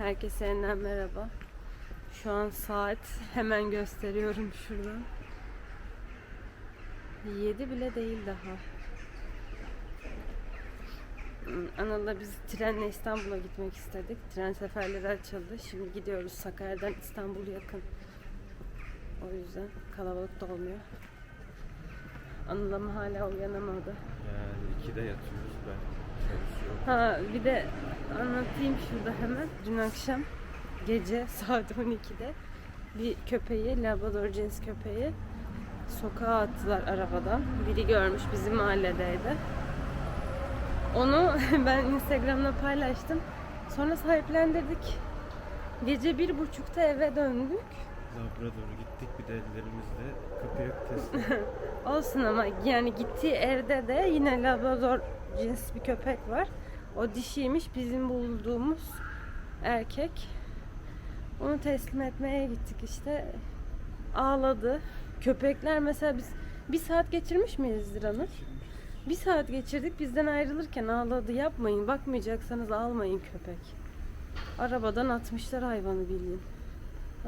Herkese yeniden merhaba. Şu an saat hemen gösteriyorum şuradan. 7 bile değil daha. Anıl'la biz trenle İstanbul'a gitmek istedik. Tren seferleri açıldı. Şimdi gidiyoruz. Sakarya'dan İstanbul yakın. O yüzden kalabalık da olmuyor. Anıl ama hala uyanamadı. Yani ikide yatıyoruz ben çalışıyorum. Ha bir de anlatayım şurada hemen. Dün akşam gece saat 12'de bir köpeği, Labrador cins köpeği sokağa attılar arabadan. Biri görmüş bizim mahalledeydi. Onu ben Instagram'da paylaştım. Sonra sahiplendirdik. Gece bir buçukta eve döndük. Labrador'a gittik bir de ellerimizde köpek testi. Olsun ama yani gittiği evde de yine Labrador cins bir köpek var. O dişiymiş bizim bulduğumuz erkek. Onu teslim etmeye gittik işte. Ağladı. Köpekler mesela biz bir saat geçirmiş miyiz Ranır? Bir saat geçirdik bizden ayrılırken ağladı. Yapmayın bakmayacaksanız almayın köpek. Arabadan atmışlar hayvanı bildiğin.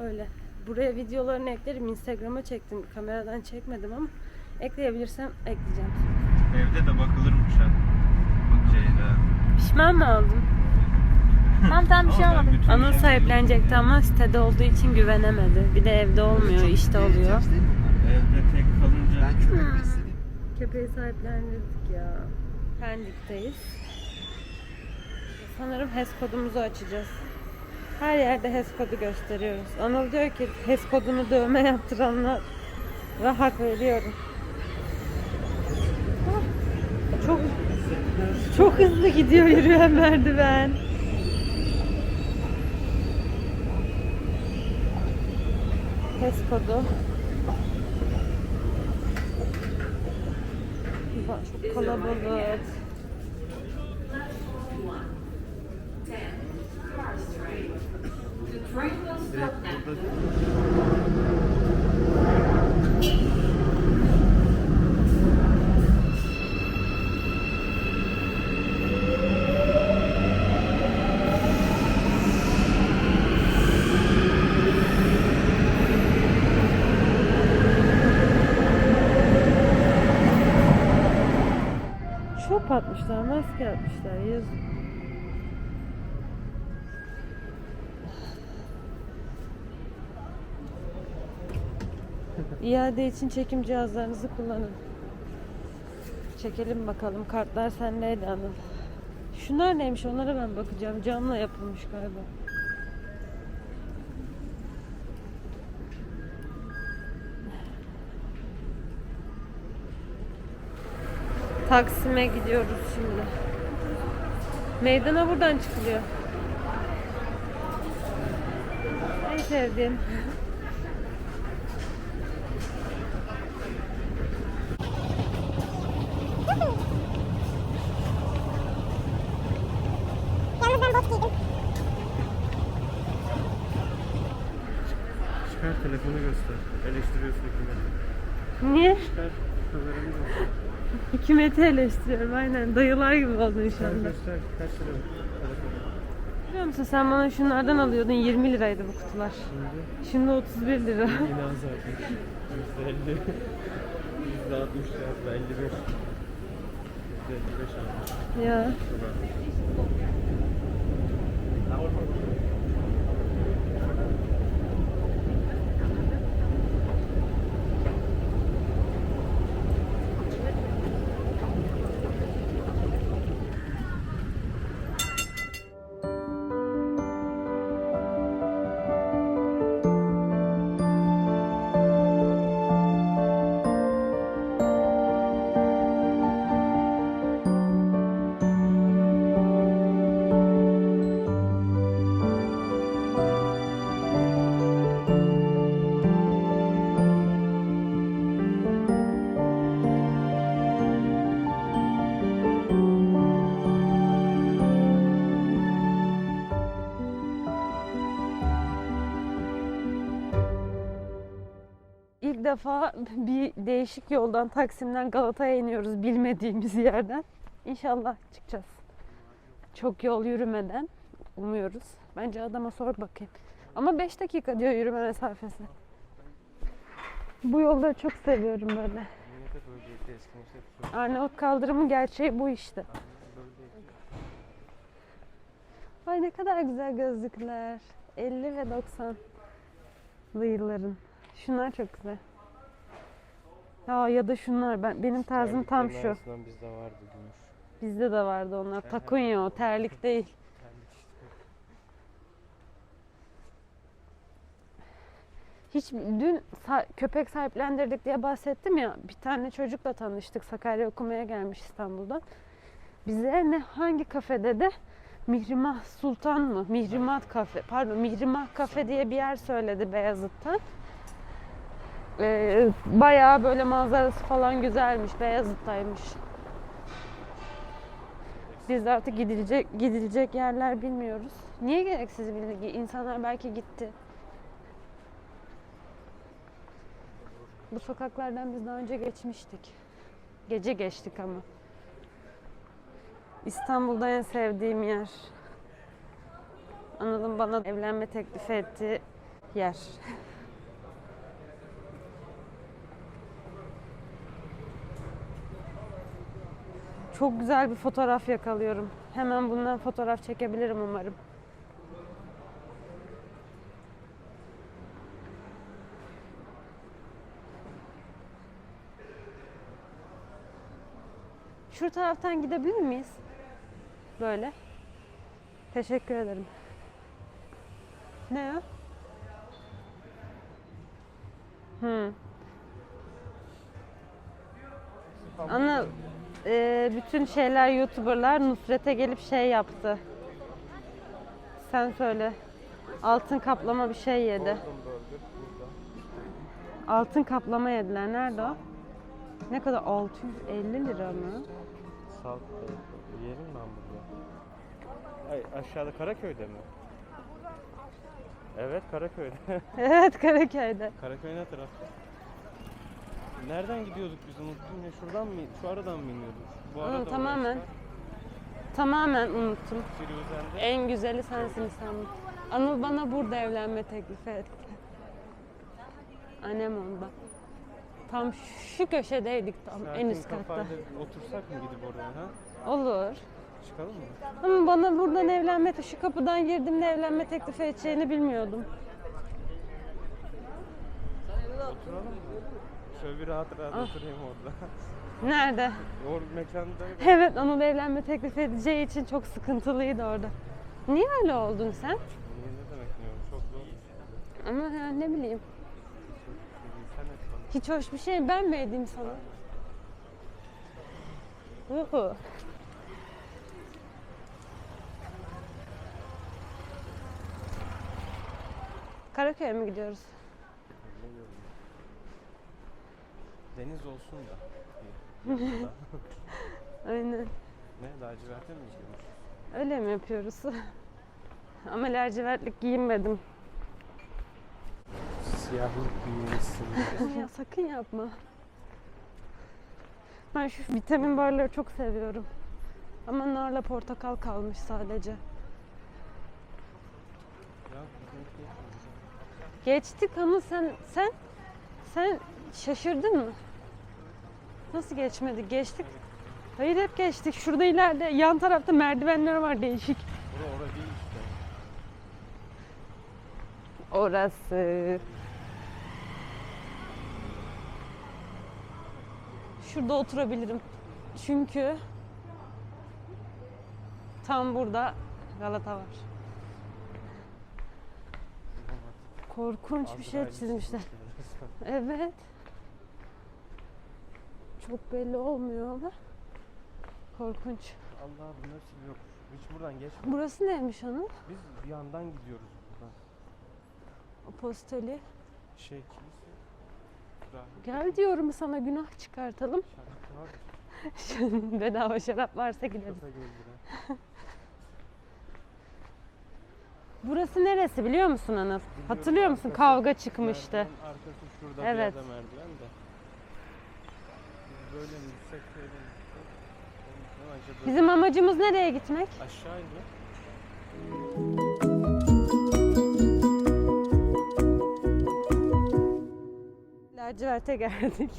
Öyle. Buraya videolarını eklerim. Instagram'a çektim. Kameradan çekmedim ama ekleyebilirsem ekleyeceğim. Evde de bakılırmış ha. Ceyda. Pişman mı oldun? Tamam tamam bir şey Ama ben olmadı. bütün Anıl sahiplenecekti ama sitede olduğu için güvenemedi. Bir de evde olmuyor, işte oluyor. Evde tek kalınca Ben köpek besledim. Köpeği sahiplendirdik ya. Pendik'teyiz. Sanırım HES kodumuzu açacağız. Her yerde HES kodu gösteriyoruz. Anıl diyor ki HES kodunu dövme yaptıranlara hak veriyorum. Ah, Çok çok hızlı gidiyor yürüyen merdiven. HES kodu. Çok kalabalık. burada Şop atmışlar, maske atmışlar. Yazık. İade için çekim cihazlarınızı kullanın. Çekelim bakalım. Kartlar sendeydi Anıl. Şunlar neymiş onlara ben bakacağım. Camla yapılmış galiba. Taksim'e gidiyoruz şimdi. Meydana buradan çıkılıyor. En sevdiğim. çıkar telefonu göster. Eleştiriyorsun hükümeti. Niye? Çıkar haberimiz olsun. Hükümeti eleştiriyorum aynen. Dayılar gibi oldun şu anda. kaç lira. Biliyor musun sen bana şunlardan alıyordun 20 liraydı bu kutular. Şimdi Şimdi 31 lira. altmış hatta elli beş. Yüzde elli beş almış. ya. Şurada. Defa bir değişik yoldan Taksim'den Galata'ya iniyoruz bilmediğimiz yerden. İnşallah çıkacağız. Çok yol yürümeden. umuyoruz. Bence adama sor bakayım. Ama 5 dakika diyor yürüme mesafesi. Bu yolları çok seviyorum böyle. Arnavut kaldırımın gerçeği bu işte. Ay ne kadar güzel gözlükler. 50 ve 90'lı yılların. Şunlar çok güzel. Ya ya da şunlar ben benim tarzım tam şu. Arasından bizde vardı gümüş. Bizde de vardı onlar. Takunya o terlik değil. Terlik işte. Hiç dün sa- köpek sahiplendirdik diye bahsettim ya. Bir tane çocukla tanıştık. Sakarya okumaya gelmiş İstanbul'dan. Bize ne hangi kafede de Mihrimah Sultan mı? Mihrimat kafe. Pardon Mihrimah kafe diye bir yer söyledi Beyazıt'tan. Ee, bayağı böyle manzarası falan güzelmiş. Beyazıt'taymış. Biz de artık gidilecek gidilecek yerler bilmiyoruz. Niye gereksiz bilgi? İnsanlar belki gitti. Bu sokaklardan biz daha önce geçmiştik. Gece geçtik ama. İstanbul'da en sevdiğim yer. Anıl'ın bana evlenme teklifi ettiği yer. Çok güzel bir fotoğraf yakalıyorum. Hemen bundan fotoğraf çekebilirim umarım. Şu taraftan gidebilir miyiz? Böyle. Teşekkür ederim. Ne ya? Hmm. Bütün şeyler YouTuber'lar Nusret'e gelip şey yaptı. Sen söyle. Altın kaplama bir şey yedi. Altın kaplama yediler. Nerede o? Ne kadar? 650 lira mı? Salt Burger. Yiyelim mi hamburger? Ay aşağıda Karaköy'de mi? Evet Karaköy'de. Evet Karaköy'de. Karaköy ne tarafta? Nereden gidiyorduk biz unuttum ya şuradan mı şu aradan mı iniyorduk? Bu Hı, arada oraya tamamen. Tamamen unuttum. Firuze'nde En güzeli sensin İstanbul. Anıl bana burada evlenme teklifi etti. Annem onda. Tam şu köşedeydik tam en üst katta. otursak mı gidip oraya ha? Olur. Çıkalım mı? Ama bana buradan evlenme, şu kapıdan girdiğimde evlenme teklifi edeceğini bilmiyordum. Oturalım mı? Şöyle bir rahat rahat Ah. oturayım orada. Nerede? o mekanda Evet, Anıl evlenme teklifi edeceği için çok sıkıntılıydı orada. Niye öyle oldun sen? Niye ne demek o? Çok zor. Ama yani ne bileyim. Hiç hoş bir şey ben mi edeyim sana? Uhu. Karaköy'e mi gidiyoruz? Deniz olsun da. bir yanında. Aynen. ne? Laciverte mi gidiyormuş? Öyle mi yapıyoruz? Ama lacivertlik giyinmedim. Siyahlık giymişsin. ya sakın yapma. Ben şu vitamin barları çok seviyorum. Ama narla portakal kalmış sadece. bizimki Geçtik ama sen sen sen şaşırdın mı? Nasıl geçmedik? Geçtik. Hayır hep geçtik. Şurada ileride yan tarafta merdivenler var değişik. Bura orada değil işte. Orası. Şurada oturabilirim. Çünkü tam burada Galata var. Korkunç bir şey çizmişler. Evet. Çok belli olmuyor ama korkunç. Allah bu nasıl yok. Hiç buradan geç. Burası neymiş onun? Biz bir yandan gidiyoruz buradan. Apostoli. Şey kilise. Gel diyorum sana günah çıkartalım. Şarkı var. Bedava şarap varsa gideriz. Kafa. Burası neresi biliyor musun Anıl? Hatırlıyor musun? arkası- Kavga çıkmıştı. Merdiven arkası şurada Evet. bir yerde merdiven de. Böyle mi gitsek şöyle mi gitsek? Acaba Bizim amacımız nereye gitmek? aşağı inme. Lacivert'e geldik.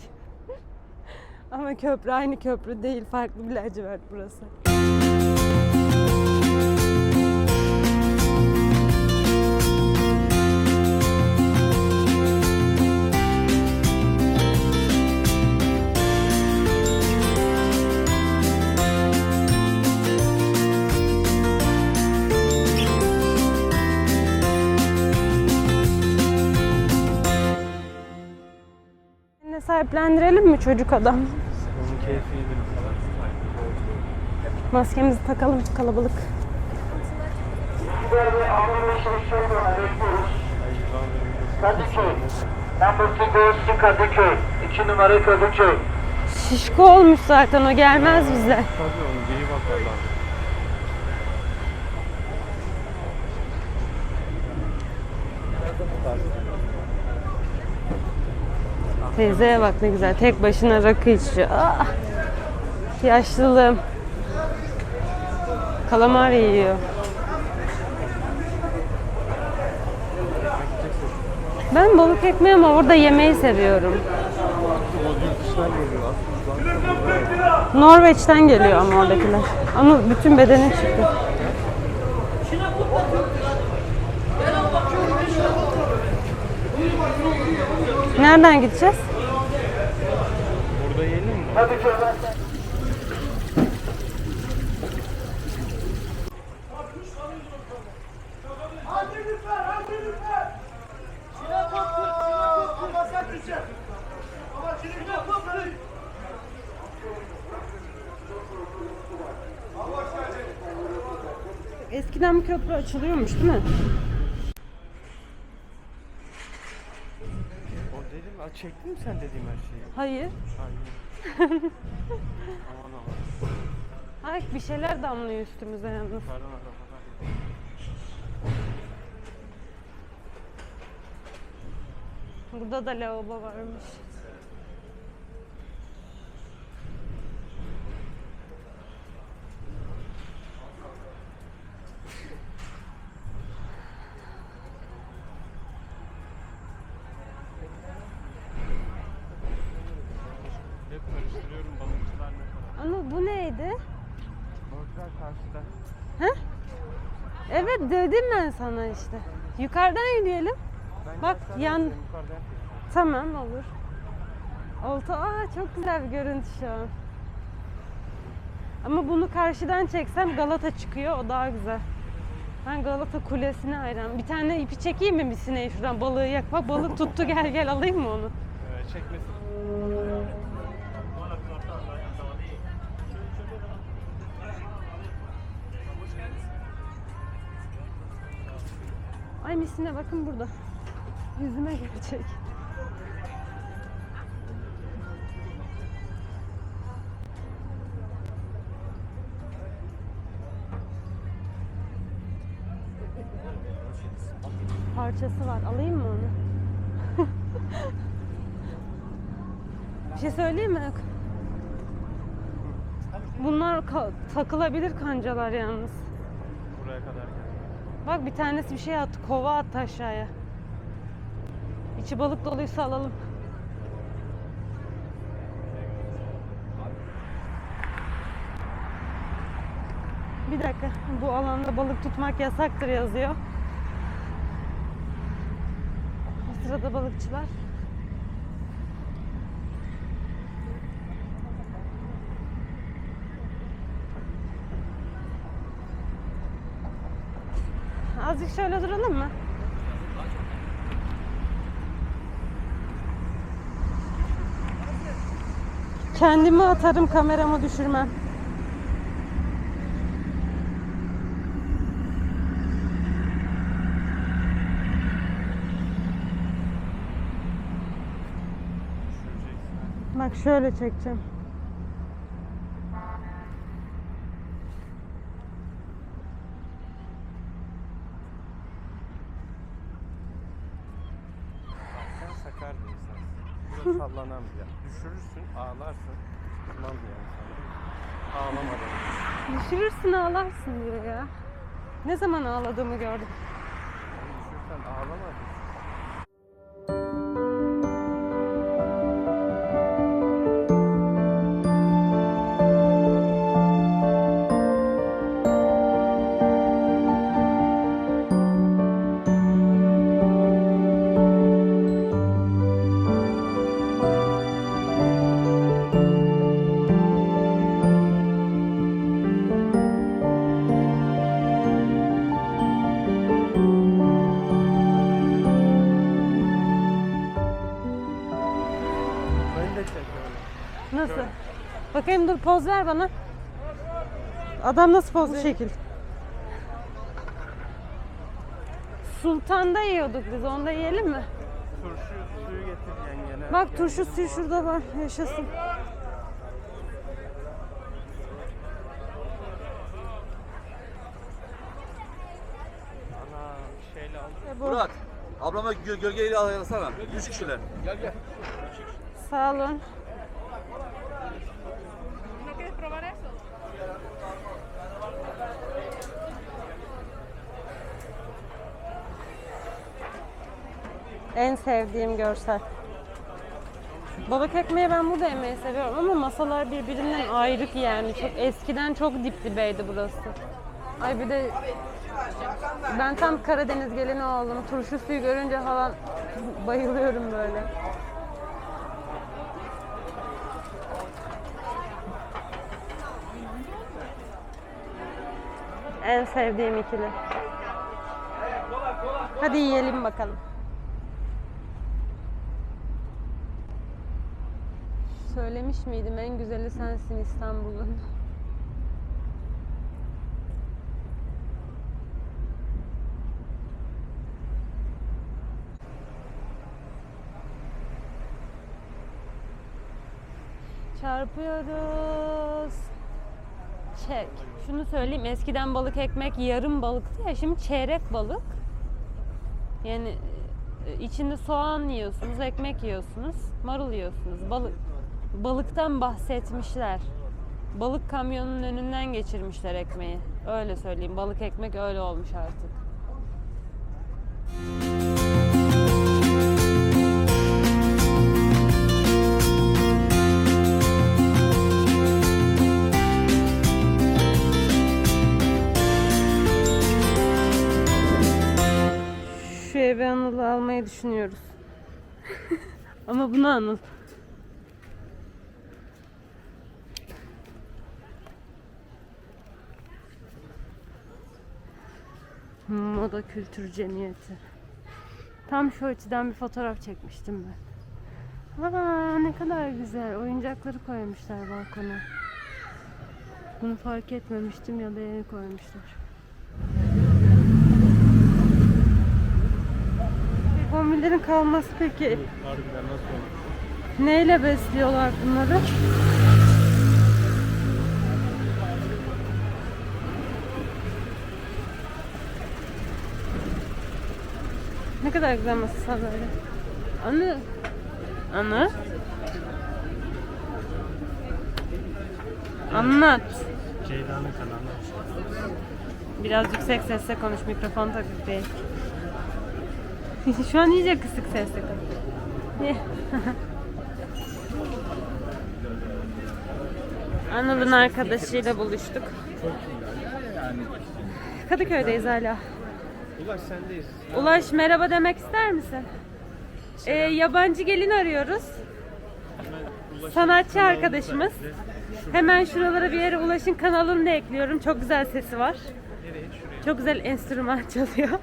Ama köprü aynı köprü değil, farklı bir lacivert burası. Çocuk adam? Maskemizi takalım kalabalık. Kadıköy. Number two Kadıköy. İki numara Kadıköy. Şişko olmuş zaten o gelmez bize. Tabii onun biri bak Teyzeye bak ne güzel. Tek başına rakı içiyor. Ah! Yaşlılığım. Kalamar yiyor. Ben balık ekmeği ama orada yemeği seviyorum. Norveç'ten geliyor ama oradakiler. Ama bütün bedeni çıktı. Nereden gideceğiz? Burada yiyelim mi? Kadıköy'den Eskiden bu köprü açılıyormuş değil mi? Çektin mi sen dediğim her şeyi? Hayır. Hayır. aman aman. Ay bir şeyler damlıyor üstümüze yalnız. Pardon arabadan. Burada da lavabo varmış. Hep karıştırıyorum balıkçılar ne kadar. Ama bu neydi? Balıklar karşıda. Evet dedim ben sana işte. Yukarıdan yürüyelim. Ben Bak, yan-. Tamam olur. Olta aa çok güzel bir görüntü şu an. Ama bunu karşıdan çeksem Galata çıkıyor o daha güzel. Ben Galata Kulesi'ne hayran. Bir tane ipi çekeyim mi bir sineği şuradan balığı yak. Bak balık tuttu gel gel alayım mı onu? Ee, çekmesin. Misine bakın burada. Yüzüme gelecek. Parçası var. Alayım mı onu? Bir şey söyleyeyim mi? Bunlar ka- takılabilir kancalar yalnız. Bak bir tanesi bir şey attı. Kova attı aşağıya. İçi balık doluysa alalım. Bir dakika. Bu alanda balık tutmak yasaktır yazıyor. Bu sırada balıkçılar. Azıcık şöyle duralım mı? Kendimi atarım kameramı düşürmem. Bak şöyle çekeceğim. Sen sakar bir insansın. Yer. Düşürürsün, ağlarsın. Tamam yani sana. Ağlamadan. Düşürürsün ağlarsın diyor ya. Ne zaman ağladığımı gördüm. Bakayım dur poz ver bana. Adam nasıl pozlu şekil? Sultan'da yiyorduk biz. Onda yiyelim mi? Turşu suyu getir yengene. Bak turşu suyu şurada var. Yaşasın. Ana şeyle al. E bu. Murat, ablama gö gölgeyle ayarlasana. Üç kişiler. Sağ olun. En sevdiğim görsel. Balık ekmeği ben burada yemeyi seviyorum ama masalar birbirinden ayrık yani. Çok eskiden çok dip dibeydi burası. Ay bir de ben tam Karadeniz gelini oldum. Turşu suyu görünce falan bayılıyorum böyle. En sevdiğim ikili. Hadi yiyelim bakalım. Söylemiş miydim en güzeli sensin İstanbul'un. Çarpıyoruz. Çek. Şunu söyleyeyim eskiden balık ekmek yarım balıktı ya şimdi çeyrek balık. Yani e, içinde soğan yiyorsunuz, ekmek yiyorsunuz, marul yiyorsunuz. Balık balıktan bahsetmişler. Balık kamyonunun önünden geçirmişler ekmeği. Öyle söyleyeyim. Balık ekmek öyle olmuş artık. Şu evi Anıl'ı almayı düşünüyoruz. Ama bunu Anıl. Moda kültür cemiyeti. Tam şu açıdan bir fotoğraf çekmiştim ben. Aa, ne kadar güzel. Oyuncakları koymuşlar balkona. Bunu fark etmemiştim ya da yeni koymuşlar. Kombilerin kalması peki neyle besliyorlar bunları? Ne kadar güzel masa böyle. Anne. Anne. Anlat. Ceyda'nın kanalı. Biraz yüksek sesle konuş. Mikrofon takık değil. Şu an iyice kısık sesle konuş. Anıl'ın arkadaşıyla buluştuk. Kadıköy'deyiz hala. Ulaş sendeyiz. Ulaş merhaba demek ister misin? Ee, yabancı gelin arıyoruz. Sanatçı arkadaşımız. Hemen şuralara bir yere Ulaş'ın kanalını da ekliyorum. Çok güzel sesi var. Nereye? Şuraya. Çok güzel enstrüman çalıyor.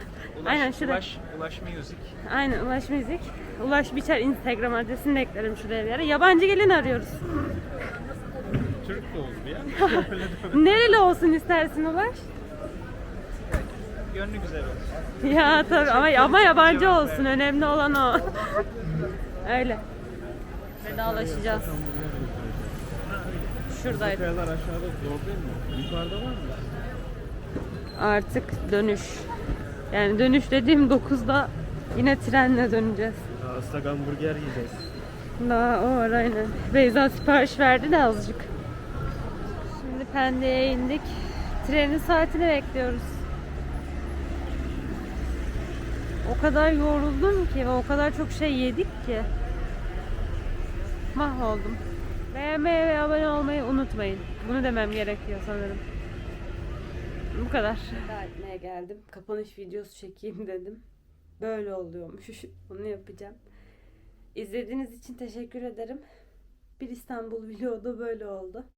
Aynen şurada. Ulaş, Ulaş Music. Aynen Ulaş Müzik. Ulaş Biçer Instagram adresini de eklerim şuraya bir yere. Yabancı gelin arıyoruz. Türk de oldu ya. Nereli olsun istersin Ulaş? Gönlü güzel olsun. Ya tabii ama, ama yabancı olsun. Önemli olan o. Öyle. Vedalaşacağız. Şuradaydı. Kayalar aşağıda zor değil mi? Yukarıda var mı? Artık dönüş. Yani dönüş dediğim 9'da yine trenle döneceğiz. Islak hamburger yiyeceğiz. Daha o var aynen. Beyza sipariş verdi de azıcık. Şimdi Pendik'e indik. Trenin saatini bekliyoruz. O kadar yoruldum ki ve o kadar çok şey yedik ki. Mahvoldum. Beğenmeyi ve abone olmayı unutmayın. Bunu demem gerekiyor sanırım. Bu kadar. Etmeye geldim. Kapanış videosu çekeyim dedim. Böyle oluyormuş. Bunu yapacağım. İzlediğiniz için teşekkür ederim. Bir İstanbul vlogu da böyle oldu.